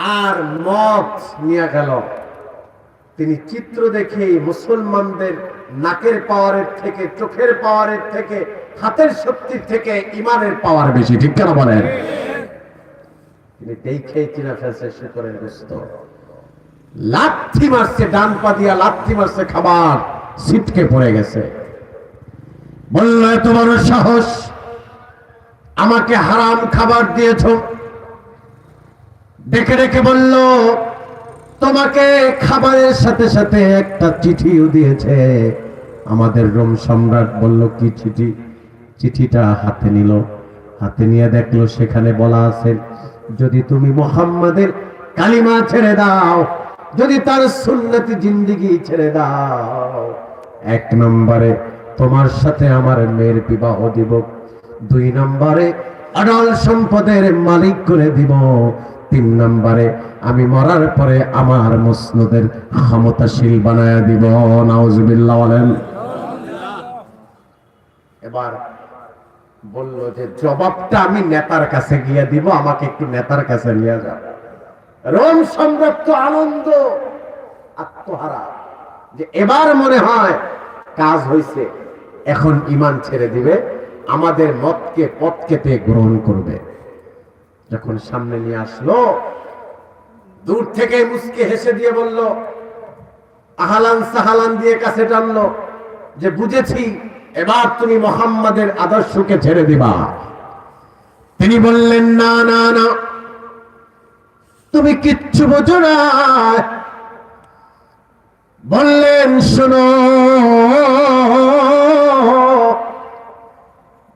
আর মত নিয়ে গেল। তিনি চিত্র দেখে মুসলমানদের নাকের পাওয়ারের থেকে, চোখের পাওয়ারের থেকে, হাতের শক্তির থেকে ইমানের পাওয়ার বেশি, ঠিক কেন বলেন? তিনি দেখে চিনা ফেলছে শুকরের গোস্ত। লাথি মারছে, ডান পা দিয়া লাথি মারছে খাবার, ছিটকে পড়ে গেছে। বলল বড় সাহস! আমাকে হারাম খাবার দিয়েছ। ডেকে ডেকে বলল, তোমাকে খাবারের সাথে সাথে একটা চিঠিও দিয়েছে। আমাদের রোম সম্রাট বলল, কি চিঠি? চিঠিটা হাতে নিল। হাতে নিয়ে দেখল, সেখানে বলা আছে, যদি তুমি মোহাম্মদের কালিমা ছেড়ে দাও, যদি তার সুন্নতি জিন্দিগি ছেড়ে দাও, এক নম্বরে তোমার সাথে আমার মেয়ের বিবাহ দিব, দুই নম্বরে অডল সম্পদের মালিক করে দিব তিন নম্বরে, আমি মরার পরে আমার মসনদের ক্ষমতাশীল বানায় দিব। নাউজুবিল্লাহ বলেন। এবার বলল যে, জবাবটা আমি নেতার কাছে গিয়ে দিব, আমাকে একটু নেতার কাছে নিয়ে যাও। রোম সম্রাট তো আনন্দ, আত্মহারা। যে এবার মনে হয় কাজ হয়েছে এখন ইমান ছেড়ে দিবে, আমাদের মতকে পথকেতে গ্রহণ করবে। যখন সামনে নিয়ে আসলো, দূর থেকে মুসকে হেসে দিয়ে বলল, আহালান সাহালান দিয়ে কাছে টানলো যে, বুঝেছি, এবার তুমি মোহাম্মদের আদর্শকে ছেড়ে দিবা। তিনি বললেন, না না না, তুমি কিচ্ছু বোঝো না। বললেন, শোনো,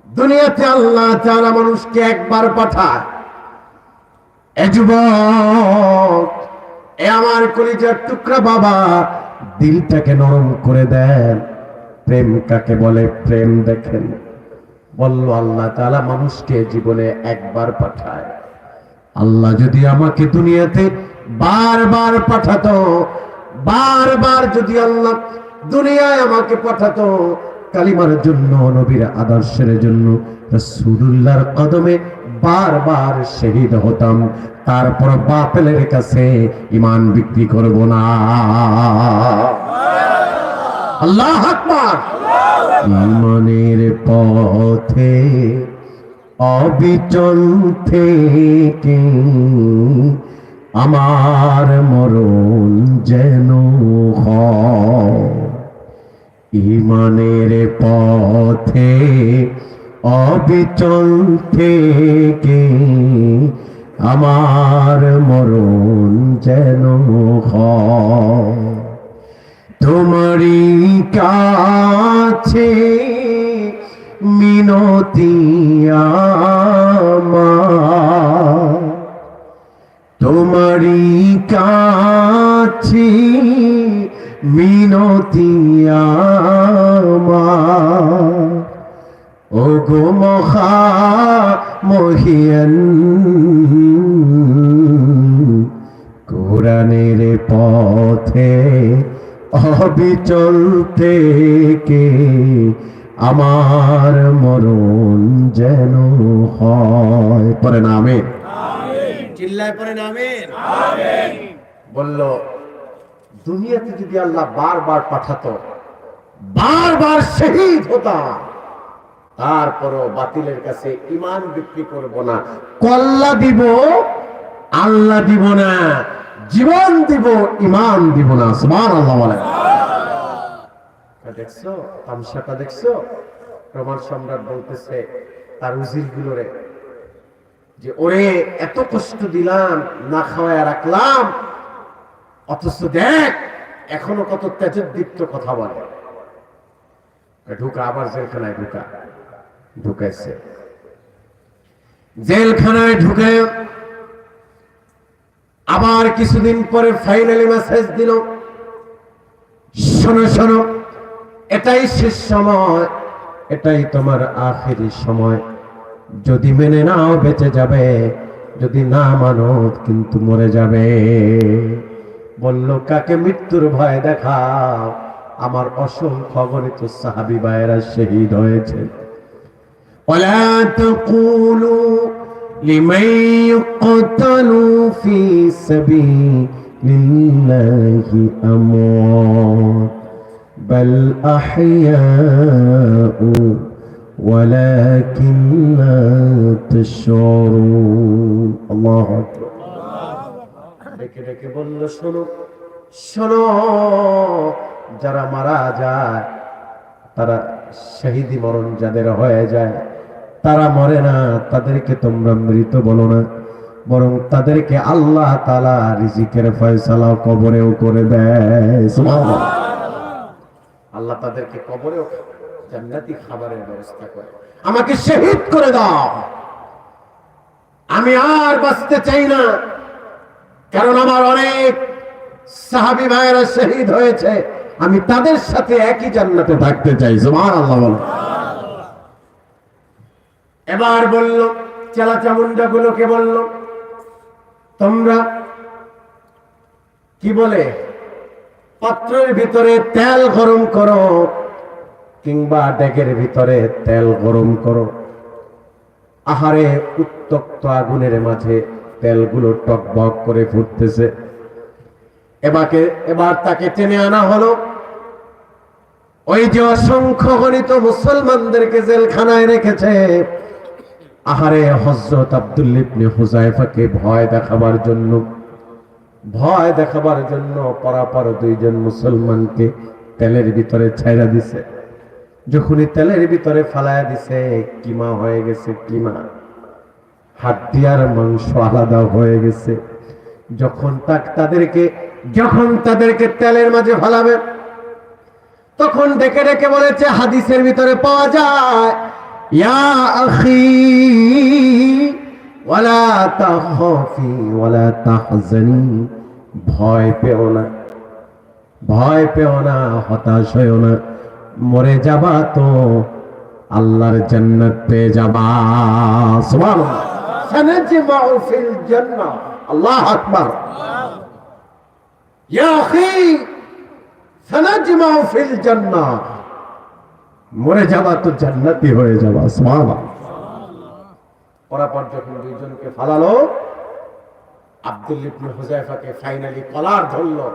দুনিয়াতে আল্লাহ তারা মানুষকে একবার পাঠায় এ আমার কলিজার টুকরা বাবা, দিলটাকে নরম করে দেন। প্রেম কাকে বলে? প্রেম দেখেন। বলল, আল্লাহ তাআলা মানুষকে জীবনে একবার পাঠায়। আল্লাহ যদি আমাকে দুনিয়াতে বারবার পাঠাতো, বারবার যদি আল্লাহ দুনিয়ায় আমাকে পাঠাতো, কালিমার জন্য, নবীর আদর্শের জন্য, রাসূলুল্লাহর কদমে বারবার শহীদ হতাম। তারপর বাপেলের কাছে ইমান বিক্রি করব না। আল্লাহ আকবার। ইমানের পথে অবিচল থেকে আমার মরণ যেন ইমানের পথে অবিচল থেকে আমার মরণ যেন তোমারই কাছে মিনতি তোমারই কাছে মিনতি আমার। ও গো মহা মহিয়ন কোরআনের পথে অবিচল থেকে আমার মরণ যেন হয়। পরে নামে চিল্লায় পরে নামেন বলল দুনিয়াতে যদি আল্লাহ বারবার পাঠাতো বারবার শহীদ হতাম। তারপরও বাতিলের কাছে ইমান বিক্রি করব না। কল্লা দিব আল্লাহ দিব না জীবন দিব ইমান দিব না সুবহান আল্লাহ বলে দেখছ? তামসাটা দেখছ? রোমান সম্রাট বলতেছে তার উজির গুলোরে যে ওরে এত কষ্ট দিলাম না খাওয়ায় রাখলাম অথচ দেখ এখনও কত তেজদীপ্ত কথা বলে। ঢুকা আবার জেলখানায় ঢুকা। ঢুকাইছে জেলখানায় ঢুকে আবার কিছুদিন পরে ফাইনালি মেসেজ দিল, শোনো শোনো, এটাই শেষ সময়, এটাই তোমার আখেরি সময়। যদি মেনে নাও বেঁচে যাবে, যদি না মানো কিন্তু মরে যাবে। বলল, কাকে মৃত্যুর ভয় দেখাও? আমার অসংখ্য অগণিত সাহাবি ভাইয়েরা শহীদ হয়েছে ولا تقولوا لمن يقتل في سبيل الله أموات بل أحياء ولكن لا تشعرون الله أكبر ডেকে ডেকে বলল শোনো শোনো যারা মারা যায় তারা শহীদি মরণ যাদের হয়ে যায় তারা মরে না, তাদেরকে তোমরা মৃত বলো না। বরং তাদেরকে আল্লাহ তালা রিজিকের ফয়সালা কবরেও করে দেয়। আল্লাহ তাদেরকে কবরেও জান্নাতি খাবারের ব্যবস্থা করে। আমাকে শহীদ করে দাও। আমি আর বাঁচতে চাই না। কারণ আমার অনেক সাহাবি ভাইয়েরা শহীদ হয়েছে। আমি তাদের সাথে একই জান্নাতে থাকতে চাই। সুবহানাল্লাহ বলো। এবার বলল চেলা চামুন্ডা গুলোকে বলল, তোমরা কি বলে? পাত্রের ভিতরে তেল গরম করো কিংবা ডেকের ভিতরে তেল গরম করো। আহারে উত্তপ্ত আগুনের মাঝে তেলগুলো টকবক করে ফুটতেছে। এবাকে, এবার তাকে টেনে আনা হলো। ওই যে অসংখ্য গণিত মুসলমানদেরকে জেলখানায় রেখেছে। আহারে হজরত আব্দুল্লিবনে হুজাইফাকে ভয় দেখাবার জন্য, ভয় দেখাবার জন্য পরাপর দুইজন মুসলমানকে তেলের ভিতরে ছাইরা দিছে। যখনই তেলের ভিতরে ফালায়া দিছে, কিমা হয়ে গেছে, কিমা। হাড্ডিয়ার মাংস আলাদা হয়ে গেছে। যখন তাক তাদেরকে, যখন তাদেরকে তেলের মাঝে ফালাবে, তখন ডেকে ডেকে বলেছে, হাদিসের ভিতরে পাওয়া যায় ইয়া আখি ওয়ালা তাখাফি ওয়ালা তাহজানি ভয় পেও না। ভয় পেও না হতাশ হয়েও না। মরে যাবা তো আল্লাহর জান্নাত পেয়ে যাবা। সুবহানাল্লাহ। সানাজমাউ ফিল জান্নাহ। আল্লাহু আকবার। ইয়া আখি সানাজমাউ ফিল জান্নাহ। মরে যাবা তো জান্নাতি হয়ে যাবা, সুবহানাল্লাহ। পরাপর যখন দুইজনকে ফালালো, আব্দুল ইবনে হুজাইফাকে ফাইনালি কলার ধরলো,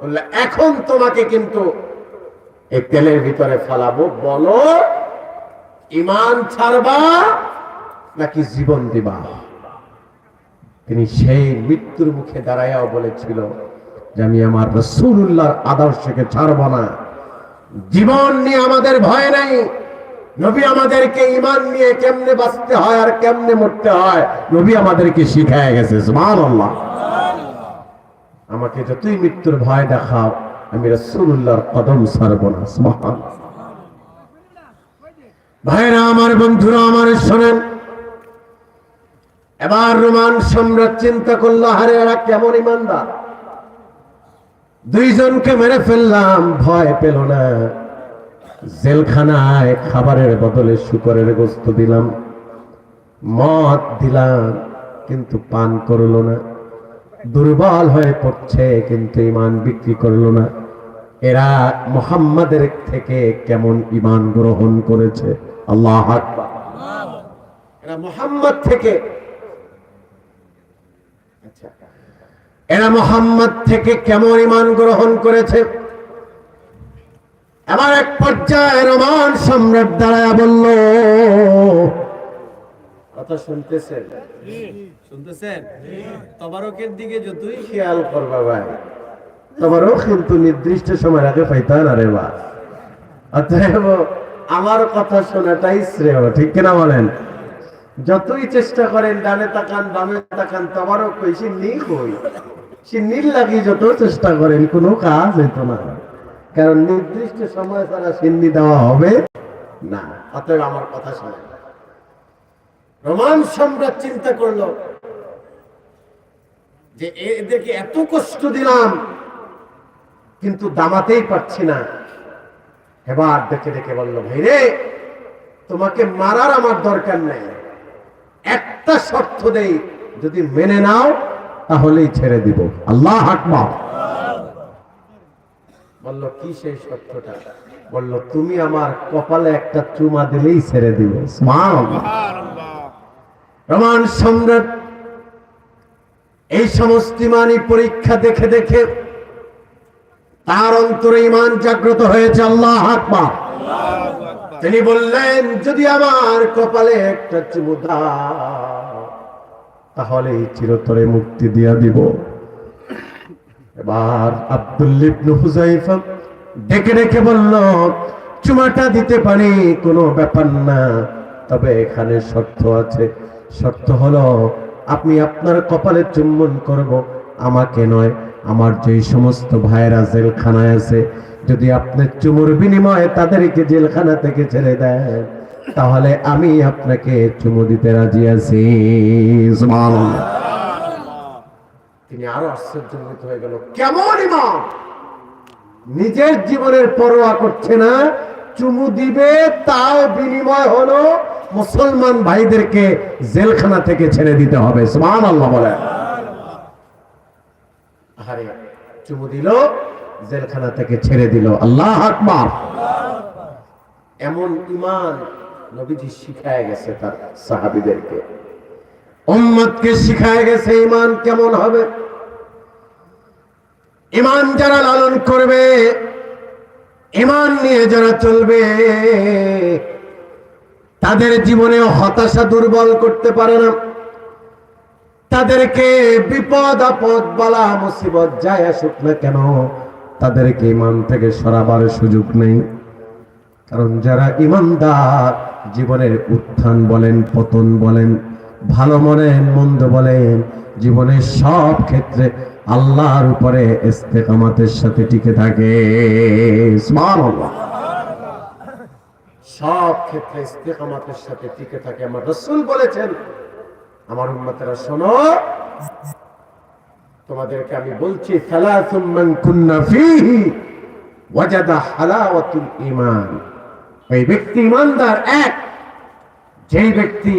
বললে, এখন তোমাকে কিন্তু এই তেলের ভিতরে ফালাবো, বলো ইমান ছাড়বা নাকি জীবন দিবা? তিনি সেই মৃত্যুর মুখে দাঁড়াইয়াও বলেছিল যে, আমি আমার রসুল্লাহর আদর্শকে ছাড়ব না। জীবন নিয়ে আমাদের ভয় নাই। নবী আমাদেরকে ইমান নিয়ে কেমনে বাঁচতে হয় আর কেমনে মরতে হয়, নবী আমাদেরকে শিখায় গেছে আমাকে যতই মৃত্যুর ভয় দেখাও, আমি রসুল্লাহর কদম ছাড়ব না ভাইরা, আমার বন্ধুরা, আমার শোনেন, এবার রোমান সম্রাট চিন্তা করল হারে এরা কেমন ইমানদার দুইজনকে মেরে ফেললাম, ভয় পেল না। জেলখানায় খাবারের বদলে শুকরের গোস্ত দিলাম, মদ দিলাম, কিন্তু পান করল না। দুর্বল হয়ে পড়ছে, কিন্তু ইমান বিক্রি করল না। এরা মোহাম্মদের থেকে কেমন ইমান গ্রহণ করেছে? আল্লাহ এরা মোহাম্মদ থেকে এরা মোহাম্মদ থেকে কেমন ইমান গ্রহণ করেছে? এবার এক পর্যায়ে রোমান সম্রাট দাঁড়ায় বলল কথা শুনতেছেন? শুনতেছেন? তবারকের দিকে যতই খেয়াল করবা ভাই। তোমারও কিন্তু নির্দিষ্ট সময় আগে পাইতা না রে বা। অতএব আমার কথা শোনাটাই শ্রেয় ঠিক কিনা বলেন? যতই চেষ্টা করেন ডানে তাকান বামে তাকান তোমারও কই সে নীল কই সে নীল লাগি যত চেষ্টা করেন, কোনো কাজ না। কারণ নির্দিষ্ট সময় দেওয়া হবে না। অতএব আমার কথা শোনেন। রোমান সম্রাট চিন্তা করল যে এদেরকে এত কষ্ট দিলাম, কিন্তু দামাতেই পারছি না। এবার দেখে দেখে বলল ভাই রে তোমাকে মারার আমার দরকার নেই। একটা শর্ত দেই, যদি মেনে নাও তাহলেই ছেড়ে দিব। আল্লাহ আকবার। বলল কি সেই শর্তটা বলল, তুমি আমার কপালে একটা চুমা দিলেই ছেড়ে দিব। রোমান সম্রাট এই সমস্ত ইমানি পরীক্ষা দেখে দেখে তার অন্তরে ইমান জাগ্রত হয়েছে আল্লাহ আকবার। তিনি বললেন, যদি আমার কপালে একটা চুমু দাও তাহলে এই চিরতরে মুক্তি দিয়া দিব। এবার আব্দুল্লিবনু হুজাইফা ডেকে ডেকে বলল, চুমাটা দিতে পারি কোনো ব্যাপার না, তবে এখানে শর্ত আছে। শর্ত হলো আপনি আপনার কপালে চুম্বন করব। আমাকে নয়, আমার যেই সমস্ত ভাইয়েরা জেলখানায় আছে, যদি আপনি চুমুর বিনিময়ে তাদেরকে জেলখানা থেকে ছেড়ে দেন। তাহলে আমি আপনাকে চুমু দিতে রাজি আছি। তিনি আরও আশ্চর্যজনিত হয়ে গেল। কেমন ইমাম? নিজের জীবনের পরোয়া করছে না, চুমু দিবে, তাও বিনিময় হলো মুসলমান ভাইদেরকে জেলখানা থেকে ছেড়ে দিতে হবে। সুবহান আল্লাহ বলে আরে চুমু দিল, জেলখানা থেকে ছেড়ে দিল। আল্লাহ আকবার। এমন ইমান নবীজি শিখায় গেছে তার সাহাবিদেরকে। উম্মতকে শিখায় গেছে ইমান কেমন হবে? ইমান যারা লালন করবে ইমান নিয়ে যারা চলবে, তাদের জীবনে হতাশা দুর্বল করতে পারে না। তাদেরকে বিপদ আপদ বলা মুসিবত যায় আসুক না কেন, তাদেরকে ইমান থেকে সরাবার সুযোগ নেই। কারণ যারা ইমানদার জীবনের উত্থান বলেন, পতন বলেন, ভালো বলেন মন্দ বলেন, জীবনের সব ক্ষেত্রে আল্লাহর উপরে ইস্তেকামাতের সাথে টিকে থাকে। সব ক্ষেত্রে ইস্তেকামাতের সাথে টিকে থাকে। আমার রসুল বলেছেন, আমার উম্মতেরা, শোনো, তোমাদেরকে আমি বলছি, সালাসুম মান ওয়াজাদা হালাওয়াতুল ঈমান। এই ব্যক্তি ইমানদার এক। যেই ব্যক্তি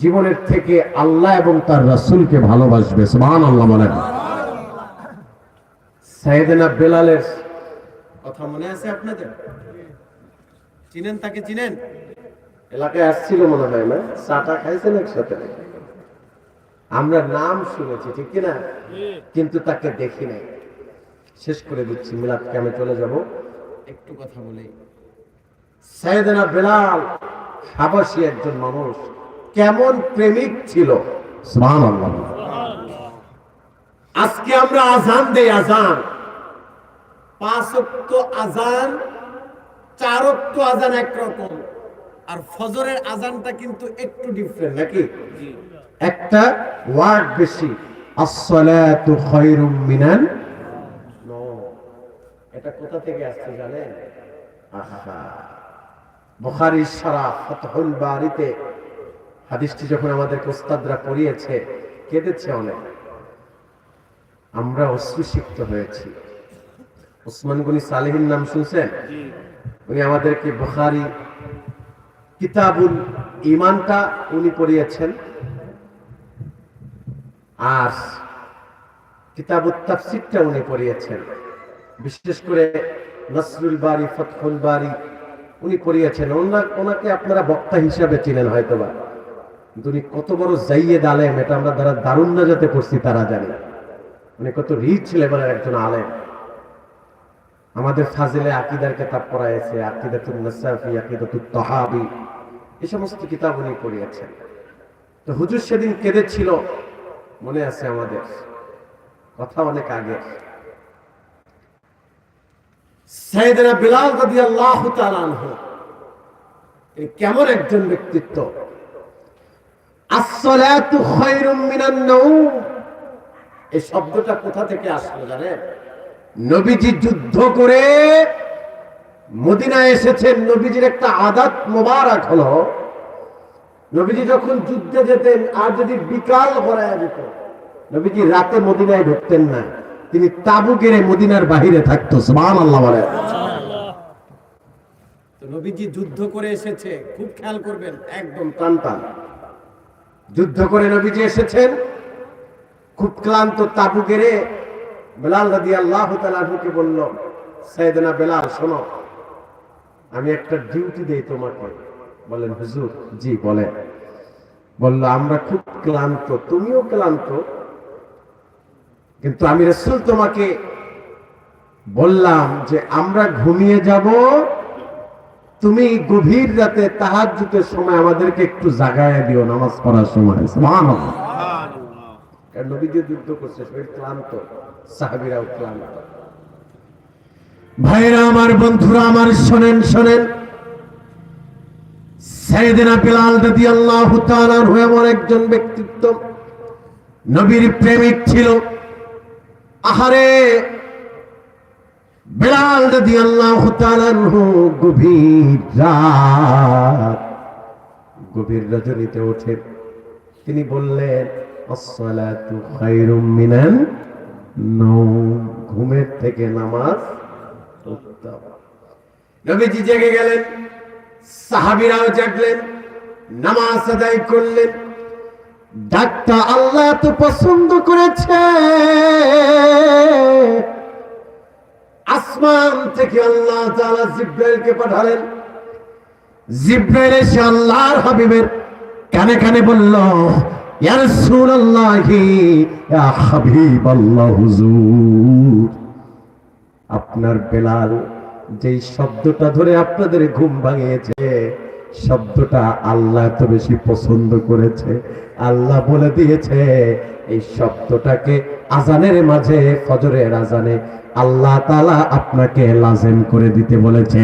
জীবনের থেকে আল্লাহ এবং তার রাসূলকে ভালোবাসবে, সুবহানাল্লাহ বলেন সাইয়েদনা বেলালের কথা মনে আছে আপনাদের? চিনেন তাকে চিনেন? এলাকায় আসছিল মনে হয় না? চাটা খাইছেন একসাথে আমরা নাম শুনেছি, ঠিক কিনা? কিন্তু তাকে দেখি নাই। শেষ করে দিচ্ছি মিলাদ আমি চলে যাব। একটু কথা বলি। সাইয়েদনা বেলাল হাবাসী একজন মানুষ। কেমন প্রেমিক ছিল? আজকে আমরা আজান দেই আজান পাঁচ অক্ট আজান চার অক্ট আজান একরকম। আর ফজরের আজানটা কিন্তু একটু ডিফারেন্ট নাকি? একটা ওয়ার্ড বেশি। আসসালাতু খায়রুম মিনান। এটা কোথা থেকে আসছে জানেন? আহা। বুখারী শরাফ ফাতহুল বারিতে হাদিসটি যখন আমাদের ওস্তাদরা পড়িয়েছে কেঁদেছে অনেক। আমরা অশ্রুসিক্ত হয়েছি। ওসমান গনি সালেহিন নাম শুনছেন? উনি আমাদেরকে বুখারী কিতাবুল ইমানটা উনি পড়িয়েছেন। আর কিতাবুল তাফসিরটা উনি পড়িয়েছেন। বিশেষ করে নসরুল বাড়ি ফতহুল বাড়ি উনি ওনা- ওনাকে আপনারা বক্তা হিসাবে চিনেন হয়তোবা। কিন্তু উনি কত বড় জাইয়েদ আলেম, এটা আমরা যারা দারুণ না যাতে পড়ছি, তারা জানি। উনি কত রিচ লেভেলের একজন আলেম। আমাদের ফাজিলে আকিদার কিতাব পড়াইছে আকিদাতুন নাসাফি, আকিদাতুত তাহাবি এই সমস্ত কিতাব উনি পড়িয়েছেন। তো হুজুর সেদিন কেঁদেছিল? মনে আছে আমাদের। কথা অনেক আগে সাইয়েদনা বিলাল আনহু। তিনি কেমন একজন ব্যক্তিত্ব। এই শব্দটা কোথা থেকে আসলো জানেন? নবীজি যুদ্ধ করে মদিনায় এসেছেন, নবীজির একটা আদাত মোবারক হলো। নবীজি যখন যুদ্ধে যেতেন, আর যদি বিকাল ভরায় যেত, নবীজি রাতে মদিনায় ঢুকতেন না। তিনি তাবু গেড়ে মদিনার বাহিরে থাকতো আল্লাহ বলে। নবীজি যুদ্ধ করে এসেছে খুব খেয়াল করবেন একদম টান টান যুদ্ধ করে নবীজি এসেছেন খুব ক্লান্ত তাবু গেড়ে বেলাল রাদি আল্লাহ তালুকে বলল সাইদনা বেলাল শোনো আমি একটা ডিউটি দেই তোমাকে। বলেন হুজুর জি বলে বলল আমরা খুব ক্লান্ত তুমিও ক্লান্ত কিন্তু আমি রসুল তোমাকে বললাম যে আমরা ঘুমিয়ে যাব, তুমি গভীর রাতে তাহাজ্জুদের সময় আমাদেরকে একটু জাগায় দিও, নামাজ পড়ার সময়। সুবহানাল্লাহ। নবী যুদ্ধ করছে, শরীর ক্লান্ত, সাহাবীরাও ক্লান্ত। ভাইরা আমার, বন্ধুরা আমার, শোনেন শোনেন। সাইয়েদনা বিলাল রাদিয়াল্লাহু তাআলা হয়ে এমন একজন ব্যক্তিত্ব, নবীর প্রেমিক ছিল। আহারে বিলাল তাআলা আনহু গভীর রাত। গভীর রজনীতে ওঠে তিনি বললেন, আসসালাতু খায়রুম মিনান নওম। ঘুমের থেকে নামাজ উত্তম। নবীজি জেগে গেলেন, সাহাবীরাও জাগলেন, নামাজ আদায় করলেন ডাকটা আল্লাহ তো পছন্দ করেছে। আসমান থেকে আল্লাহ তাআলা জিব্রাইলকে পাঠালেন। জিব্রাইল এসে আল্লাহর হাবিবের কানে কানে বলল, ইয়া রাসূলুল্লাহি, ইয়া হাবিবাল্লাহ হুজুর আপনার বেলাল যেই শব্দটা ধরে আপনাদের ঘুম ভাঙিয়েছে, শব্দটা আল্লাহ এত বেশি পছন্দ করেছে। আল্লাহ বলে দিয়েছে এই শব্দটাকে আজানের মাঝে ফজরের আজানে আল্লাহ তালা আপনাকে লাজেম করে দিতে বলেছে।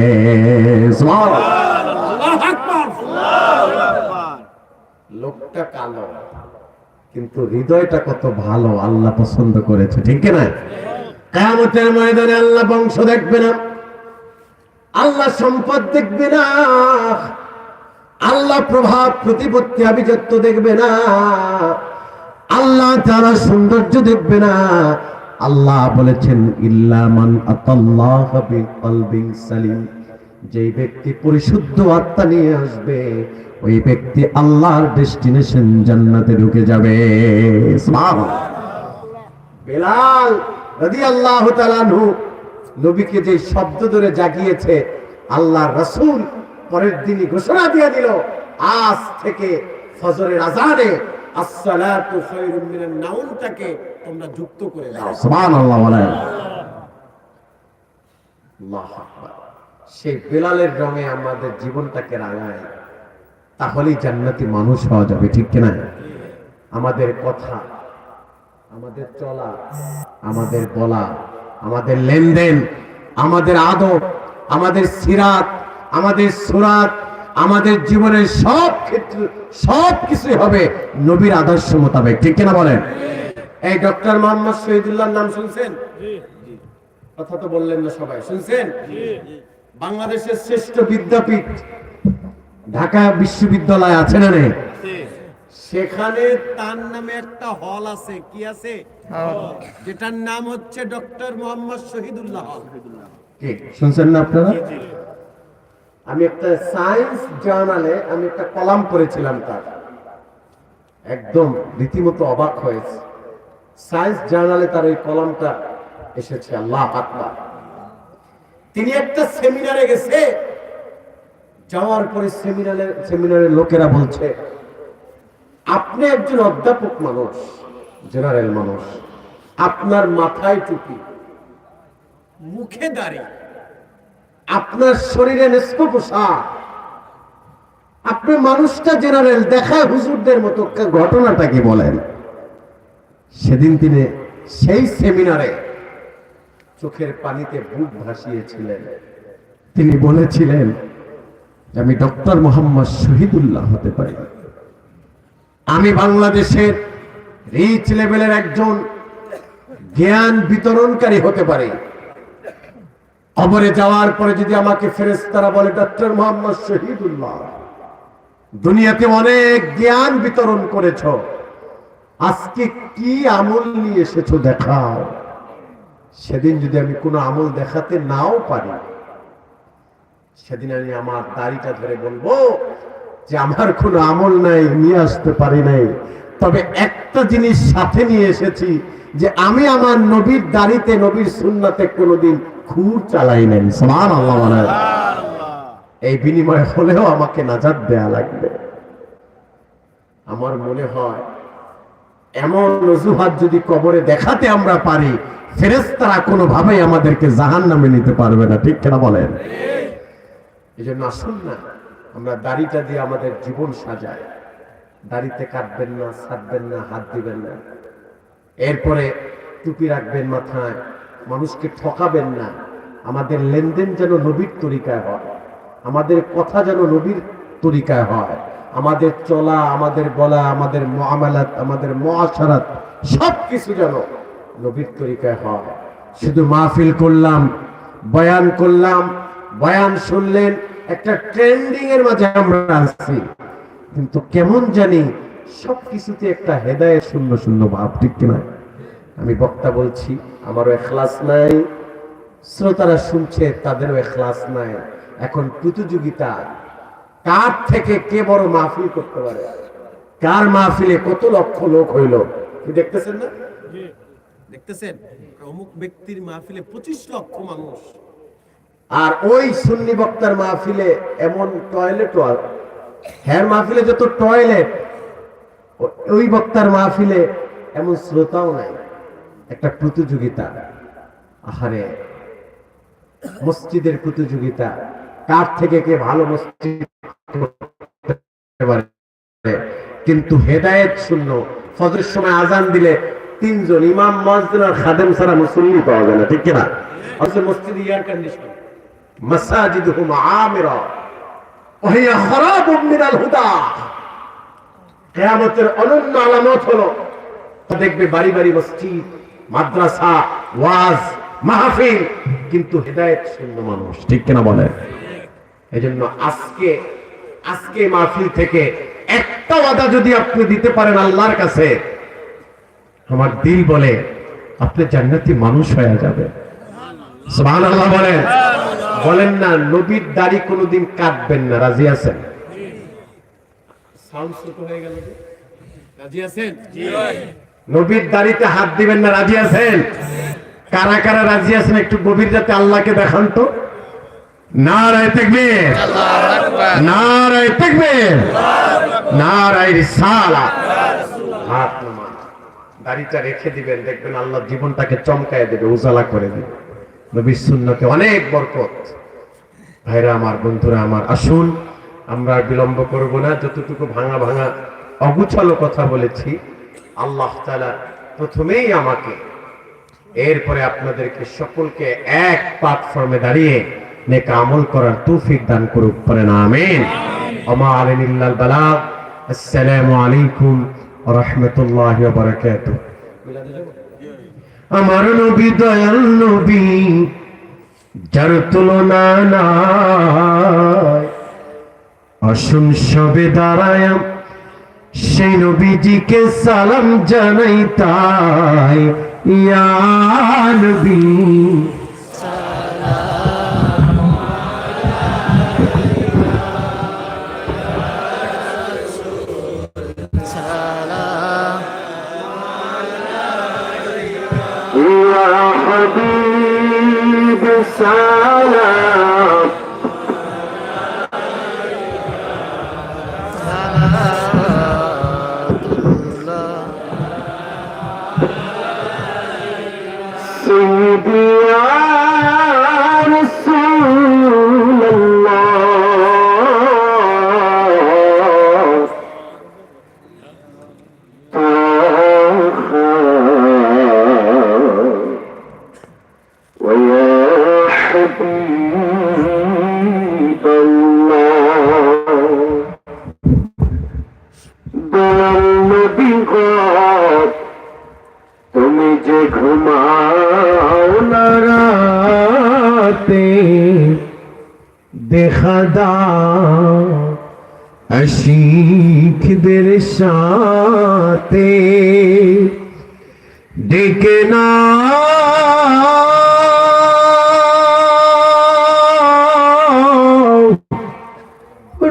লোকটা কালো কিন্তু হৃদয়টা কত ভালো আল্লাহ পছন্দ করেছে ঠিক না কেমতের ময়দানে আল্লাহ বংশ দেখবে না আল্লাহ সম্পদ দেখবে না। আল্লাহ প্রভাব প্রতিপত্তি আভিজাত্য দেখবে না। আল্লাহ তারা সৌন্দর্য দেখবে না। আল্লাহ বলেছেন ইল্লামান সালিম। যেই ব্যক্তি পরিশুদ্ধ আত্মা নিয়ে আসবে, ওই ব্যক্তি আল্লাহর ডেস্টিনেশন জান্নাতে ঢুকে যাবে। বেলাল তাআলা আনহু নবীকে যে শব্দ ধরে জাগিয়েছে, আল্লাহ রাসূল পরের দিনই ঘোষণা দিয়ে দিল আজ থেকে ফজরের আজানে আসসালাতু খায়রুম মিনান নাউমটাকে তোমরা যুক্ত করে দাও। সুবহানাল্লাহ বলেন। আল্লাহু আকবার। সেই বেলালের রঙে আমাদের জীবনটাকে রাঙায়। তাহলেই জান্নাতি মানুষ হওয়া যাবে ঠিক কিনা? আমাদের কথা আমাদের চলা আমাদের বলা আমাদের লেনদেন আমাদের আদব আমাদের সিরাত আমাদের সুরাত আমাদের জীবনের সব ক্ষেত্রে সব কিছুই হবে নবীর আদর্শ মোতাবেক। ঠিক কিনা বলেন? এই ডক্টর মোহাম্মদ শহীদুল্লাহর নাম শুনছেন? কথা তো বললেন না সবাই। শুনছেন? বাংলাদেশের শ্রেষ্ঠ বিদ্যাপীঠ ঢাকা বিশ্ববিদ্যালয় আছে না নেই? সেখানে তার নামে একটা হল আছে। কি আছে? যেটার নাম হচ্ছে ডক্টর মোহাম্মদ শহীদুল্লাহ হল। শুনছেন না আপনারা? আমি একটা সায়েন্স জার্নালে আমি একটা কলাম পড়েছিলাম তার। একদম রীতিমতো অবাক হয়েছে। সায়েন্স জার্নালে তার এই কলামটা এসেছে, আল্লাহ আকবার। তিনি একটা সেমিনারে গেছে, যাওয়ার পরে সেমিনারে সেমিনারের লোকেরা বলছে, আপনি একজন অধ্যাপক মানুষ জেনারেল মানুষ। আপনার মাথায় টুপি, মুখে দাঁড়িয়ে আপনার শরীরে আপনি মানুষটা জেনারেল দেখায় হুজুরদের মতো, কা- ঘটনাটা কি বলেন? সেদিন তিনি সেই সেমিনারে চোখের পানিতে বুক ভাসিয়েছিলেন। তিনি বলেছিলেন আমি ডক্টর মোহাম্মদ শহীদুল্লাহ হতে পারি। আমি বাংলাদেশের রিচ লেভেলের একজন জ্ঞান বিতরণকারী হতে পারি। কবরে যাওয়ার পরে যদি আমাকে ফেরেশতারা বলে ডক্টর মোহাম্মদ শহীদুল্লাহ, দুনিয়াতে অনেক জ্ঞান বিতরণ করেছ, আজকে কি আমল নিয়ে এসেছ দেখাও। সেদিন যদি আমি কোনো আমল দেখাতে নাও পারি, সেদিন আমি আমার দাড়িটা ধরে বলব যে, আমার কোনো আমল নাই, নিয়ে আসতে পারি নাই। তবে একটা জিনিস সাথে নিয়ে এসেছি যে, আমি আমার নবীর দাড়িতে, নবীর সুন্নাতে কোনোদিন খুর চালাই নাই সমান আল্লাহ এই বিনিময় হলেও আমাকে নাজাদ দেয়া লাগবে। আমার মনে হয় এমন অজুহাত যদি কবরে দেখাতে আমরা পারি ফেরেস্তারা কোনোভাবেই আমাদেরকে জাহান নামে নিতে পারবে না ঠিক কেনা বলেন? এই জন্য আসুন না আমরা দাড়িটা দিয়ে আমাদের জীবন সাজাই। দাড়িতে কাটবেন না ছাড়বেন না হাত দিবেন না। এরপরে টুপি রাখবেন মাথায় মানুষকে ঠকাবেন না। আমাদের লেনদেন যেন নবীর তরিকায় হয়। আমাদের কথা যেন নবীর তরিকায় হয়। আমাদের চলা, আমাদের বলা, আমাদের মহামালাত আমাদের মহাসারাত সব কিছু যেন নবীর তরিকায় হয়। শুধু মাহফিল করলাম, বয়ান করলাম, বয়ান শুনলেন, একটা ট্রেন্ডিং এর মাঝে আমরা আছি। কিন্তু কেমন জানি সব কিছুতে একটা হেদায়ের শূন্য শূন্য ভাব, ঠিক কিনা? আমি বক্তা বলছি আমারও এখলাস নাই। শ্রোতারা শুনছে তাদেরও এখলাস নাই। এখন প্রতিযোগিতা কার থেকে কে বড় মাহফিল করতে পারে? কার মাহফিলে কত লক্ষ লোক হইল? কি দেখতেছেন না? দেখতেছেন? অমুক ব্যক্তির মাহফিলে পঁচিশ লক্ষ মানুষ। আর ওই সুন্নি বক্তার মাহফিলে এমন টয়লেট হ্যার মাহফিলে যত টয়লেট ওই বক্তার মাহফিলে এমন শ্রোতাও নাই। একটা প্রতিযোগিতা। আহারে, মসজিদের প্রতিযোগিতা। কার থেকে কে ভালো মসজিদ কিন্তু হেদায়েত শূন্য। ফজরের সময় আজান দিলে তিনজন ইমাম মসজিদ আর খাদেম সারা মুসল্লি পাওয়া যায় না, ঠিক কিনা? মসজিদ ইয়ার কন্ডিশন মাসাজিদ হুম আমিরা। ওহিয়া খরাব মিনাল হুদা। কেয়ামতের অনন্য আলামত হলো, দেখবে বাড়ি বাড়ি মসজিদ মাদ্রাসা ওয়াজ মাহফিল কিন্তু হেদায়েত শূন্য মানুষ। ঠিক কিনা বলে এজন্য আজকে আজকে মাহফিল থেকে একটা ওয়াদা যদি আপনি দিতে পারেন আল্লাহর কাছে আমার দিল বলে আপনি জান্নাতি মানুষ হয়ে যাবে সুবহানাল্লাহ বলেন। বলেন না নবীর দাড়ি কোনোদিন কাটবেন না রাজি আছেন? সাউন্ড হয়ে গেল রাজি আছেন? নবীর দাড়িতে হাত দিবেন না, রাজি আছেন? কারা কারা রাজি আছেন একটু গভীর যাতে আল্লাহকে দেখান তো। রিসালা। হাত দাড়িটা রেখে দিবেন, দেখবেন দেবে, উজালা করে দেবে। নবীর অনেক বরকত। ভাইরা আমার, বন্ধুরা আমার, আসুন, আমরা বিলম্ব করব না, যতটুকু ভাঙা ভাঙা অগুছালো কথা বলেছি আল্লাহ প্রথমেই আমাকে এরপরে আপনাদেরকে সকলকে এক প্ল্যাটফর্মে দাঁড়িয়ে নেক আমল করার তৌফিক দান করুক পারেন আমিন। ওমা আলাইনিল্লাল বালাগ। আসসালামু আলাইকুম ওয়া রাহমাতুল্লাহি ওয়া বারাকাতুহু। আমার নবী দয়াল নবী যার তুলনা নাই। আসুন সবে দাঁড়ায় সেই নবীজিকে সালাম জানাই তাই ইয়া নবী। সাথে ডেকে না।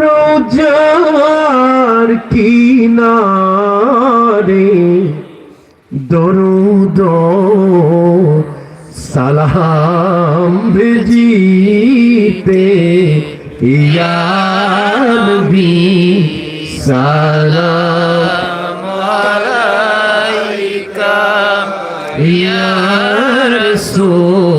রোজার কিনারে দরুদ সালাম ভেজিতে ইয়া নবী। السلام عليك يا رسول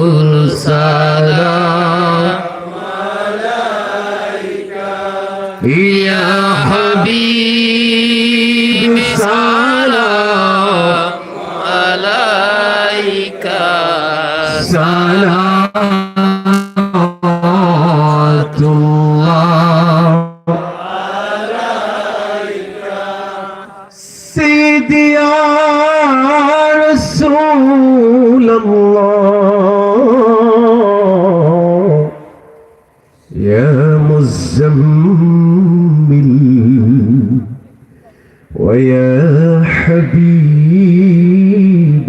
ويا حبيب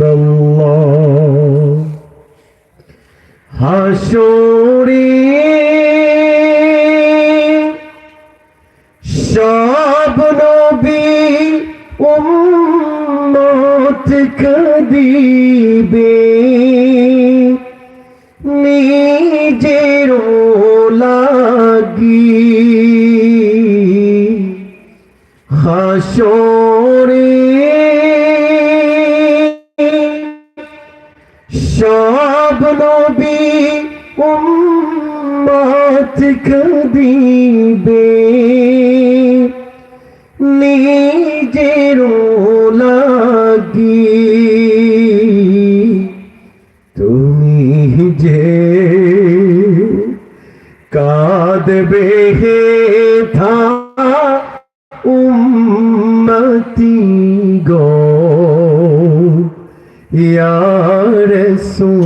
الله هاشوري شعب نبي أمتك دين. কাদ বেহে থা উম্মতি গো ইয়া রাসূল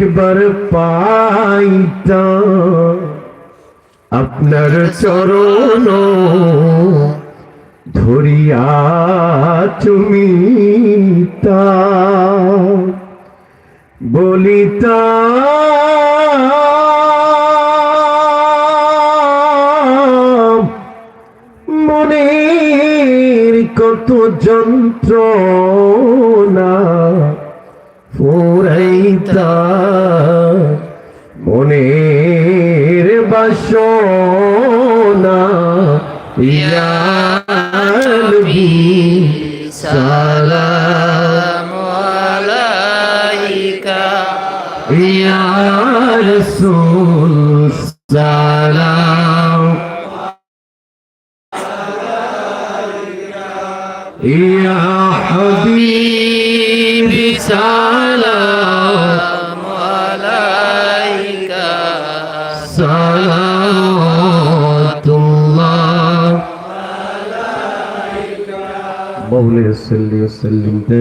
দেখবার পাইতা। আপনার চরণ ধরিয়া তুমি বলিতা মনের কত যন্ত্রণা পুরাইতা বাসনা ইয়া নবী সা el.